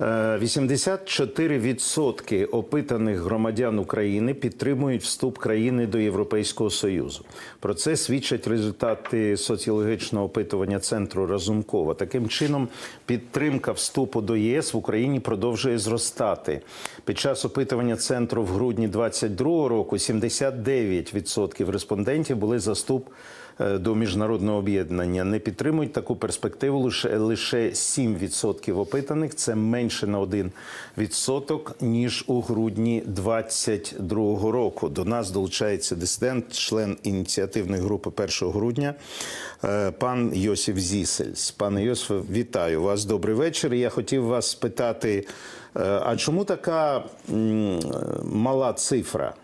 Е, 84% опитаних громадян України підтримують вступ країни до Європейського Союзу. Про це свідчать результати соціологічного опитування центру Разумкова. Таким чином, підтримка вступу до ЄС в Україні продовжує зростати. Під час опитування центру в грудні 2022 року 79% респондентів були за вступ до міжнародного об'єднання. Не підтримують таку перспективу лише лише 7% опитаних. Це менше на 1% ніж у грудні 2022 року. До нас долучається дисидент, член ініціативної групи 1 грудня, е, пан Йосиф Зісельс. Пане Йосифе, вітаю вас. Добрий вечір. Я хотів вас спитати, е, а чому така мала цифра?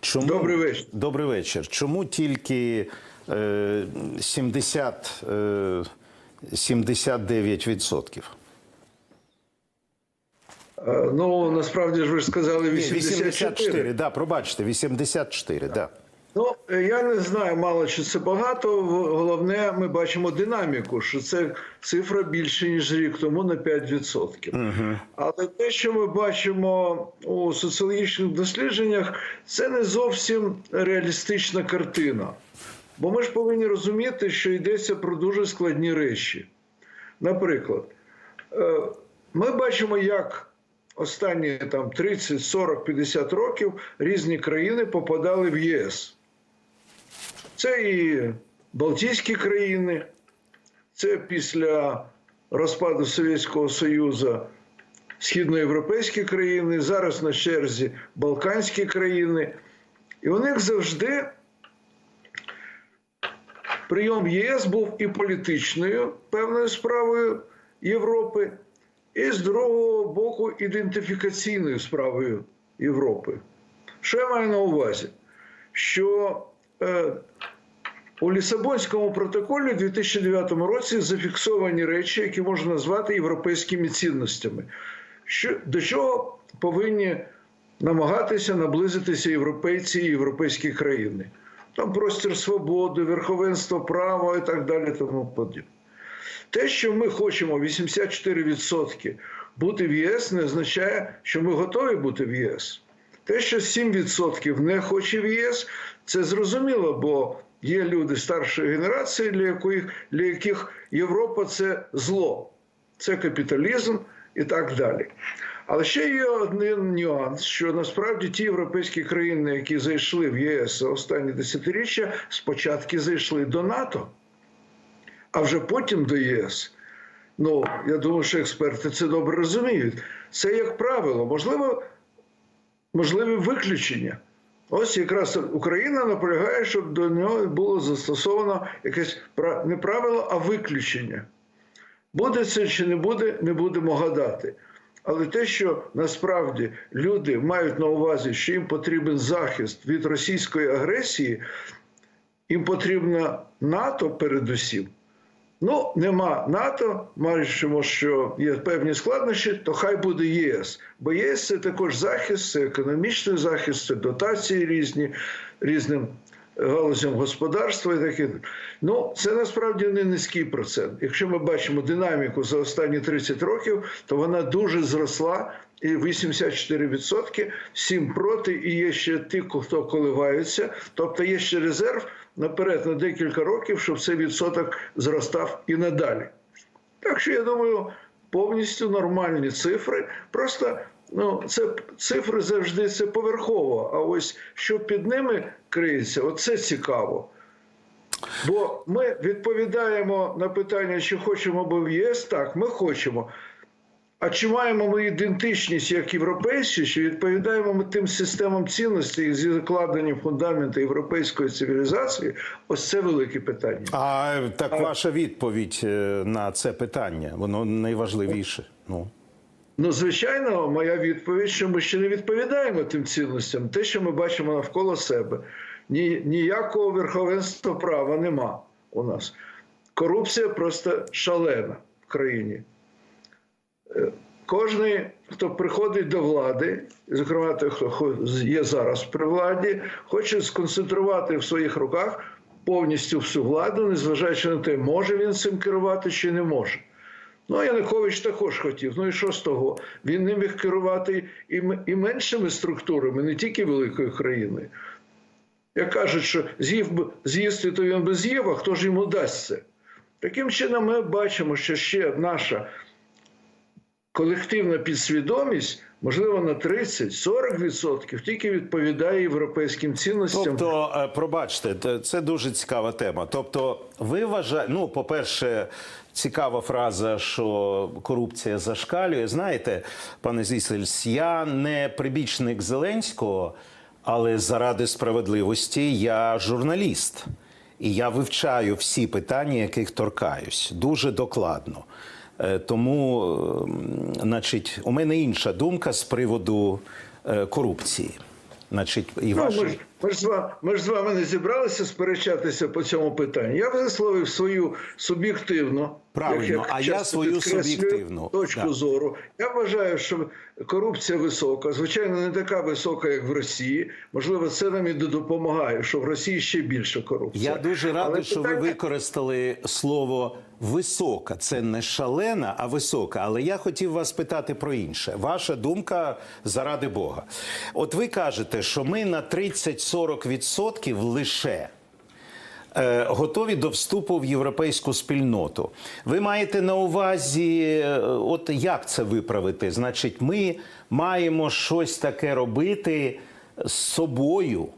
Чому... Добрий вечір. Добрий вечір. Чому тільки е, 70, е, 79%? Е, Ну насправді ж ви ж сказали Ні, 84. 84, да, пробачте, 84, да. Ну е, я не знаю, мало чи це багато. Головне, ми бачимо динаміку, що це цифра більше ніж рік тому на 5%. Але те, що ми бачимо у соціологічних дослідженнях, це не зовсім реалістична картина. Бо ми ж повинні розуміти, що йдеться про дуже складні речі. Наприклад, е, ми бачимо, як останні там 30, 40, 50 років різні країни попадали в ЄС. Це і Балтійські країни, це після розпаду Совєтського Союзу східноєвропейські країни, зараз на черзі Балканські країни. І у них завжди прийом ЄС був і політичною певною справою Європи, і з другого боку ідентифікаційною справою Європи. Що я маю на увазі? Що е, у Лісабонському протоколі у 2009 році зафіксовані речі, які можна назвати європейськими цінностями. Що, до чого повинні намагатися наблизитися європейці і європейські країни? Там простір свободи, верховенство права і так далі. Тому подібне. Те, що ми хочемо 84% бути в ЄС, не означає, що ми готові бути в ЄС. Те, що 7% не хоче в ЄС, це зрозуміло, бо є люди старшої генерації, для яких, для яких Європа це зло, це капіталізм і так далі. Але ще є один нюанс, що насправді ті європейські країни, які зайшли в ЄС останні десятиріччя, спочатку зайшли до НАТО, а вже потім до ЄС. Ну, я думаю, що експерти це добре розуміють. Це як правило, можливо, можливі виключення. Ось якраз Україна наполягає, щоб до нього було застосовано якесь не правило, а виключення. Буде це чи не буде, не будемо гадати. Але те, що насправді люди мають на увазі, що їм потрібен захист від російської агресії, їм потрібно НАТО передусім. Ну, нема НАТО, бачимо, що є певні складнощі, то хай буде ЄС. Бо ЄС це також захист, це економічний захист, це дотації різні, різним галузям господарства і таке. Ну, це насправді не низький процент. Якщо ми бачимо динаміку за останні 30 років, то вона дуже зросла. І 84% 7 проти, і є ще ті, хто коливаються. Тобто є ще резерв наперед на декілька років, щоб цей відсоток зростав і надалі. Так що я думаю, повністю нормальні цифри. Просто ну, це цифри завжди це поверхово. А ось що під ними криється, оце цікаво. Бо ми відповідаємо на питання, чи хочемо ми в ЄС, так, ми хочемо. А чи маємо ми ідентичність як європейці, чи відповідаємо ми тим системам цінностей, які закладені в фундаменти європейської цивілізації? Ось це велике питання. А так ваша відповідь е, на це питання, воно найважливіше. Ну. Ну, звичайно, моя відповідь, що ми ще не відповідаємо тим цінностям, те, що ми бачимо навколо себе. Ні, ніякого верховенства права нема у нас. Корупція просто шалена в країні. Е, Кожний, хто приходить до влади, зокрема, той, хто є зараз при владі, хоче сконцентрувати в своїх руках повністю всю владу, незважаючи на те, може він цим керувати чи не може. Ну, а Янукович також хотів. Ну і що з того? Він не міг керувати і, і меншими структурами, не тільки великою країною. Як кажуть, що з'їв би з'їсти, то він би з'їв, а хто ж йому дасть це? Таким чином, ми бачимо, що ще наша колективна підсвідомість, можливо, на 30-40% тільки відповідає європейським цінностям. Тобто, е, пробачте, це дуже цікава тема. Тобто, ви вважаєте, ну, по-перше, цікава фраза, що корупція зашкалює. Знаєте, пане Зісельс, я не прибічник Зеленського, але заради справедливості я журналіст. І я вивчаю всі питання, яких торкаюсь, дуже докладно. Е, Тому, ем, значить, у мене інша думка з приводу е, корупції. Значить, і Ну, ваші... ми, ж, ми, ж з вами, ми ж з вами не зібралися сперечатися по цьому питанню. Я висловив свою суб'єктивну, Правильно, а я свою суб'єктивну, точку да. зору. Я вважаю, що корупція висока, звичайно, не така висока, як в Росії. Можливо, це нам і допомагає, що в Росії ще більше корупції. Я дуже радий, Але що ви використали слово висока. Це не шалена, а висока. Але я хотів вас питати про інше. Ваша думка заради Бога. От ви кажете, що ми на 30-40% лише. е, Готові до вступу в європейську спільноту. Ви маєте на увазі, е, от як це виправити? Значить, ми маємо щось таке робити з собою,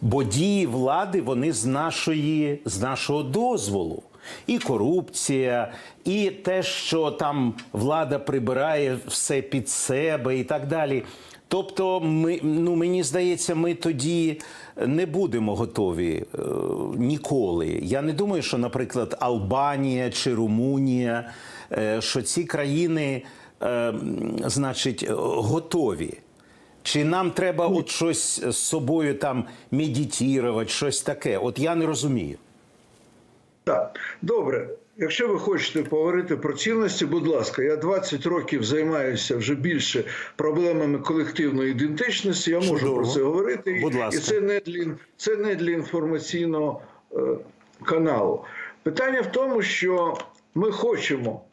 Бо дії влади вони з нашої з нашого дозволу. І корупція, і те, що там влада прибирає все під себе, і так далі. Тобто, ми, ну мені здається, ми тоді не будемо готові е, ніколи. Я не думаю, що, наприклад, Албанія чи Румунія, е, що ці країни, е, значить, е, готові. Чи нам треба от щось з собою там медитувати, щось таке? От я не розумію. Так, добре. Якщо ви хочете поговорити про цінності, будь ласка, я 20 років займаюся вже більше проблемами колективної ідентичності. Я можу Чудово. про це говорити. Будь І ласка. це не для це не для інформаційного е, каналу. Питання в тому, що ми хочемо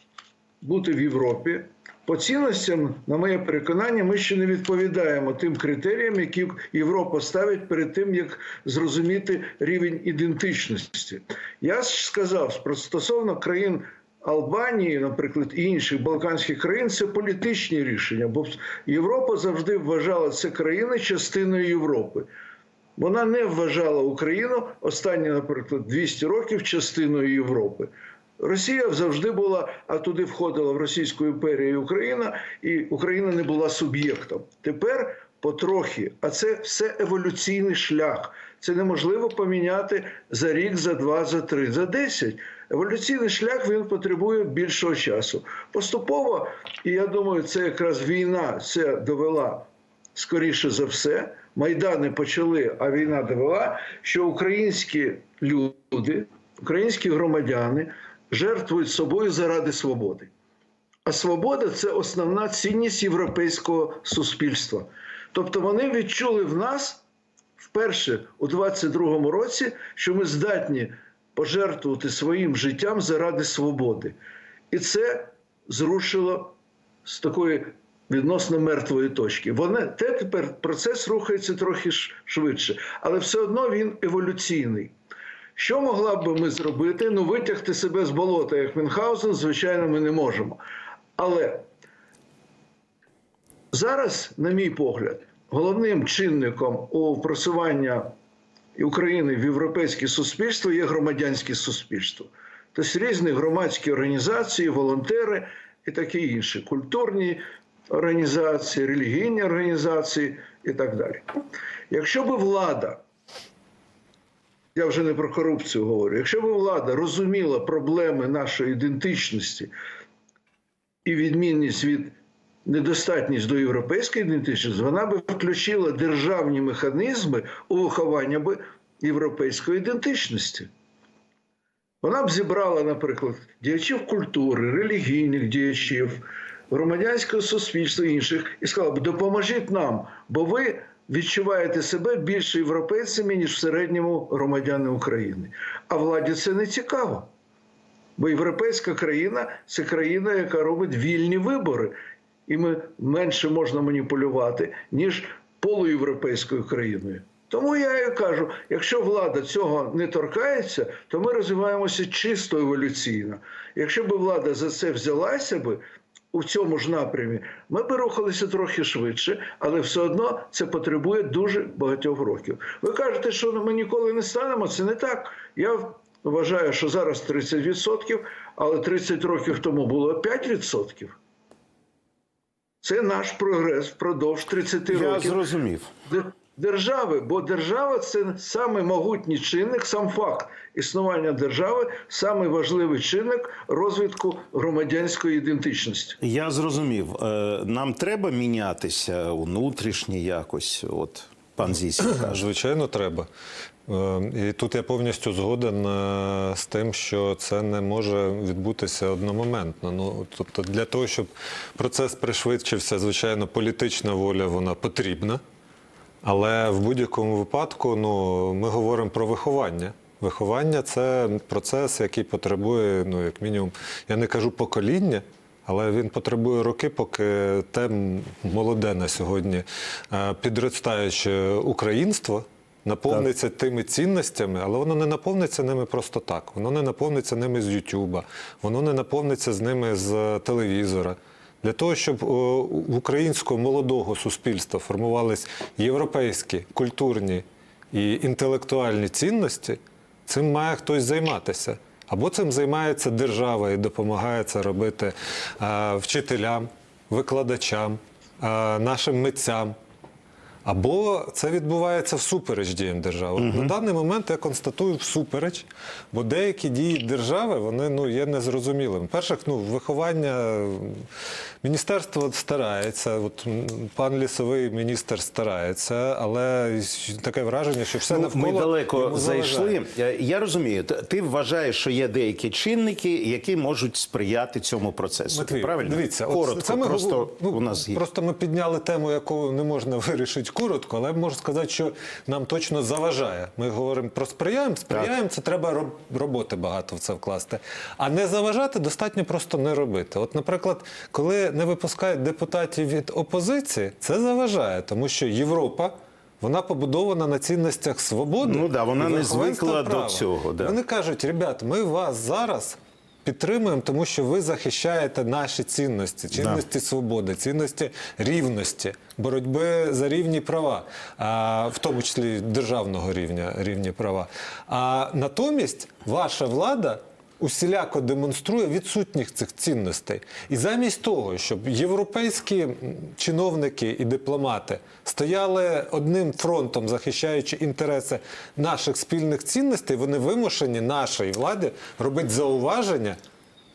бути в Європі. По цінностям, на моє переконання, ми ще не відповідаємо тим критеріям, які Європа ставить перед тим, як зрозуміти рівень ідентичності. Я сказав стосовно країн Албанії, наприклад, і інших балканських країн, це політичні рішення, бо Європа завжди вважала це країни частиною Європи. Вона не вважала Україну останні, наприклад, 200 років частиною Європи. Росія завжди була, а туди входила в Російську імперію Україна, і Україна не була суб'єктом. Тепер потрохи, а це все еволюційний шлях. Це неможливо поміняти за рік, за два, за три, за десять. Еволюційний шлях він потребує більшого часу. Поступово, і я думаю, це якраз війна це довела скоріше за все, майдани почали, а війна довела, що українські люди, українські громадяни жертвують собою заради свободи. А свобода це основна цінність європейського суспільства. Тобто вони відчули в нас вперше у 22-му році, що ми здатні пожертвувати своїм життям заради свободи. І це зрушило з такої відносно мертвої точки. Вони те тепер процес рухається трохи швидше, але все одно він еволюційний. Що могла б ми зробити? Ну, витягти себе з болота, як Мюнхгаузен, звичайно, ми не можемо. Але зараз, на мій погляд, головним чинником у просування України в європейське суспільство є громадянське суспільство. Тобто різні громадські організації, волонтери і таке інше, культурні організації, релігійні організації і так далі. Якщо би влада, я вже не про корупцію говорю, якщо б влада розуміла проблеми нашої ідентичності і відмінність від недостатність до європейської ідентичності, вона би включила державні механізми у виховання би європейської ідентичності. Вона б зібрала, наприклад, діячів культури, релігійних діячів, громадянського суспільства інших, і сказала б, допоможіть нам, бо ви відчуваєте себе більше європейцями, ніж в середньому громадяни України. А владі це не цікаво. Бо європейська країна це країна, яка робить вільні вибори, і ми менше можна маніпулювати, ніж полуєвропейською країною. Тому я і кажу: якщо влада цього не торкається, то ми розвиваємося чисто еволюційно. Якщо б влада за це взялася би у цьому ж напрямі, ми б рухалися трохи швидше, але все одно це потребує дуже багатьох років. Ви кажете, що ми ніколи не станемо. Це не так. Я вважаю, що зараз 30%, але 30 років тому було 5%. Це наш прогрес впродовж 30 Я зрозумів. Де- держави, бо держава це саме могутній чинник, сам факт існування держави, самий важливий чинник розвитку громадянської ідентичності. Я зрозумів. Е, Нам треба мінятися внутрішньо якось. От пан Зісі каже. Звичайно, треба. Е, І тут я повністю згоден е, з тим, що це не може відбутися одномоментно. Ну тобто, для того, щоб процес пришвидшився, звичайно, політична воля вона потрібна. Але в будь-якому випадку ну, ми говоримо про виховання. Виховання це процес, який потребує, ну, як мінімум, я не кажу покоління, але він потребує роки, поки те молоде на сьогодні е, підростаюче українство наповниться тими цінностями, але воно не наповниться ними просто так. Воно не наповниться ними з Ютуба, воно не наповниться з ними з телевізора. Для того, щоб о, в українського молодого суспільства формувались європейські культурні і інтелектуальні цінності, цим має хтось займатися. Або цим займається держава і допомагає це робити е, вчителям, викладачам, е, нашим митцям. Або це відбувається всупереч діям держави. На даний момент я констатую всупереч, бо деякі дії держави вони ну є незрозумілими. Перших, ну виховання міністерство старається. От пан лісовий міністр старається, але таке враження, що все Ну, навколо ми далеко зайшли. Я розумію. Ти вважаєш, що є деякі чинники, які можуть сприяти цьому процесу. Матвій, Правильно? дивіться, от коротко. це ми просто ну, у нас є. просто ми підняли тему, яку не можна вирішити коротко, але можу сказати, що нам точно заважає. Ми говоримо про сприяємо, сприяємо, це треба роб- роботи багато в це вкласти. А не заважати достатньо просто не робити. От, наприклад, коли не випускають депутатів від опозиції, це заважає, тому що Європа. Вона побудована на цінностях свободи. Ну да, вона не звикла до цього, да. Вони кажуть, ребят, ми вас зараз підтримуємо, тому що ви захищаєте наші цінності, цінності свободи, цінності рівності, боротьби за рівні права, а, в тому числі державного рівня рівні права. А натомість ваша влада. Усіляко демонструє відсутність цих цінностей. І замість того, щоб європейські чиновники і дипломати стояли одним фронтом, захищаючи інтереси наших спільних цінностей, вони вимушені нашій владі робити зауваження,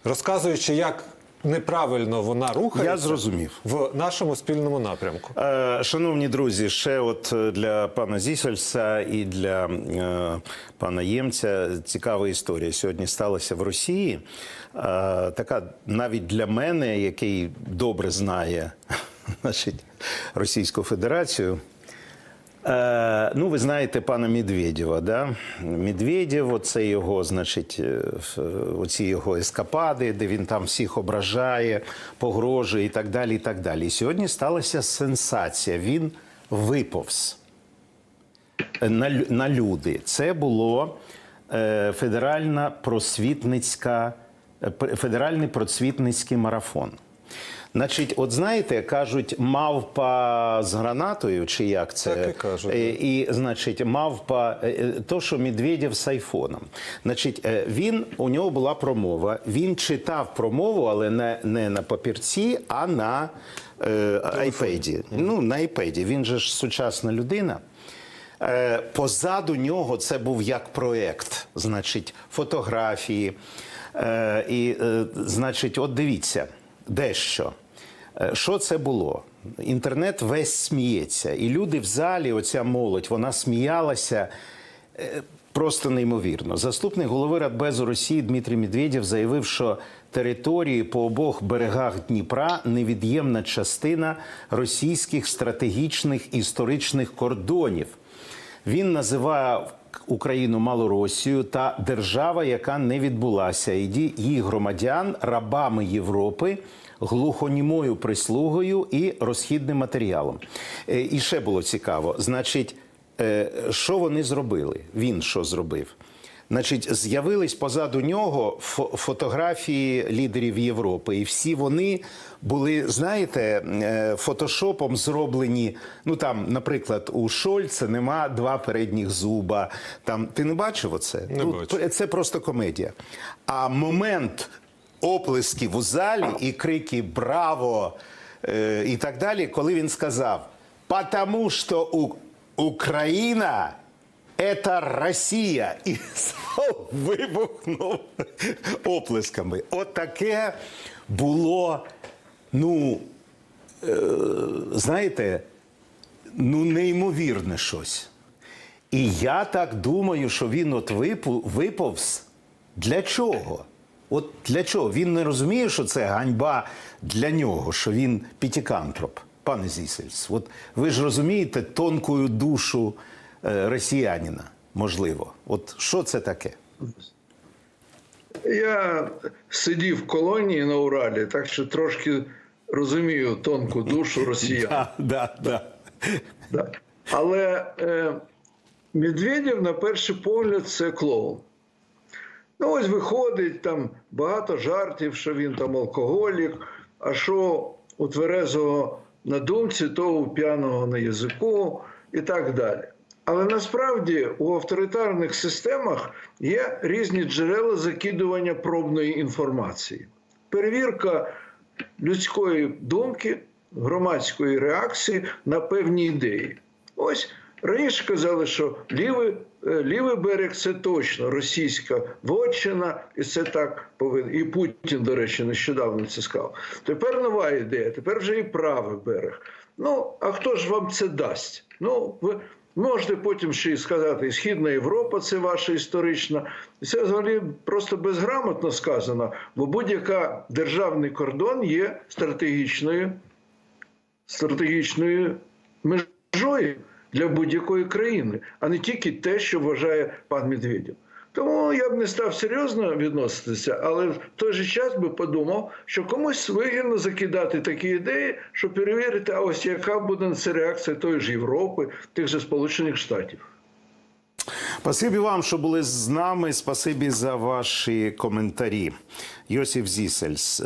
розказуючи, як неправильно вона рухається Я зрозумів. в нашому спільному напрямку. Е, Шановні друзі, ще от е, для пана Зісельса і для е, пана Ємця цікава історія сьогодні сталася в Росії. Е, така навіть для мене, який добре знає значить, Російську Федерацію. Е, ну, ви знаєте пана Медведєва, да? Медведєв, оце його, значить, е, оці його ескапади, де він там всіх ображає, погрожує і так далі. І так далі. Сьогодні сталася сенсація. Він виповз на, на люди. Це було е, федеральна просвітницька, е, федеральний просвітницький марафон. Значить, от знаєте, кажуть, мавпа з гранатою, чи як це? Так і кажуть, Е, І, значить, мавпа, е, е, то, що Медведєв з айфоном. Значить, він, у нього була промова. Він читав промову, але не, не на папірці, а на е, айпеді. Ну, на айпеді. Він же ж сучасна людина. Е, Позаду нього це був як проєкт, значить, фотографії. Е, І, е, значить, от дивіться, дещо. Е, Що це було? Інтернет весь сміється. І люди в залі, оця молодь, вона сміялася е, просто неймовірно. Заступник голови Радбезу Росії Дмитрій Медведєв заявив, що території по обох берегах Дніпра невід'ємна частина російських стратегічних історичних кордонів. Він називав Україну Малоросію та держава, яка не відбулася, і її громадян рабами Європи. Глухонімою прислугою і розхідним матеріалом. Е, І ще було цікаво. Значить, е, що вони зробили? Він що зробив? Значить, з'явились позаду нього фо- фотографії лідерів Європи, і всі вони були, знаєте, е, фотошопом зроблені. Ну там, наприклад, у Шольца нема два передніх зуба. Там ти не бачив оце? Не бачу. це просто комедія. А момент оплесків у залі і крики Браво! е, і так далі, коли він сказав: «Потому що у Україна це Росія. І вибухнув оплесками. От таке було, ну, е, знаєте, ну, неймовірне щось. І я так думаю, що він от виповз. Для чого? От для чого? Він не розуміє, що це ганьба для нього, що він пітікантроп, пане Зісельс. От ви ж розумієте тонкою душу росіянина, можливо. От що це таке? Я сидів в колонії на Уралі, так що трошки розумію тонку душу росіян. Да, да, да. Да. Але е, Медведєв, на перший погляд, це клоун. Ну, ось виходить там багато жартів, що він там алкоголік, а що у тверезого на думці, то у п'яного на язику і так далі. Але насправді у авторитарних системах є різні джерела закидування пробної інформації. Перевірка людської думки, громадської реакції на певні ідеї. Ось раніше казали, що лівий, е, лівий берег це точно російська вотчина, і це так повинно. І Путін, до речі, нещодавно це сказав. Тепер нова ідея, тепер вже і правий берег. Ну, а хто ж вам це дасть? Ну, можете потім ще й сказати, Східна Європа це ваша історична. Це взагалі просто безграмотно сказано, бо будь-яка державний кордон є стратегічною стратегічною межою для будь-якої країни, а не тільки те, що вважає пан Медведєв. Тому я б не став серйозно відноситися, але в той же час би подумав, що комусь вигідно закидати такі ідеї, щоб перевірити, а ось яка буде це реакція тої ж Європи, тих же Сполучених Штатів. Спасибі вам, що були з нами. Спасибі за ваші коментарі. Йосиф Зісельс.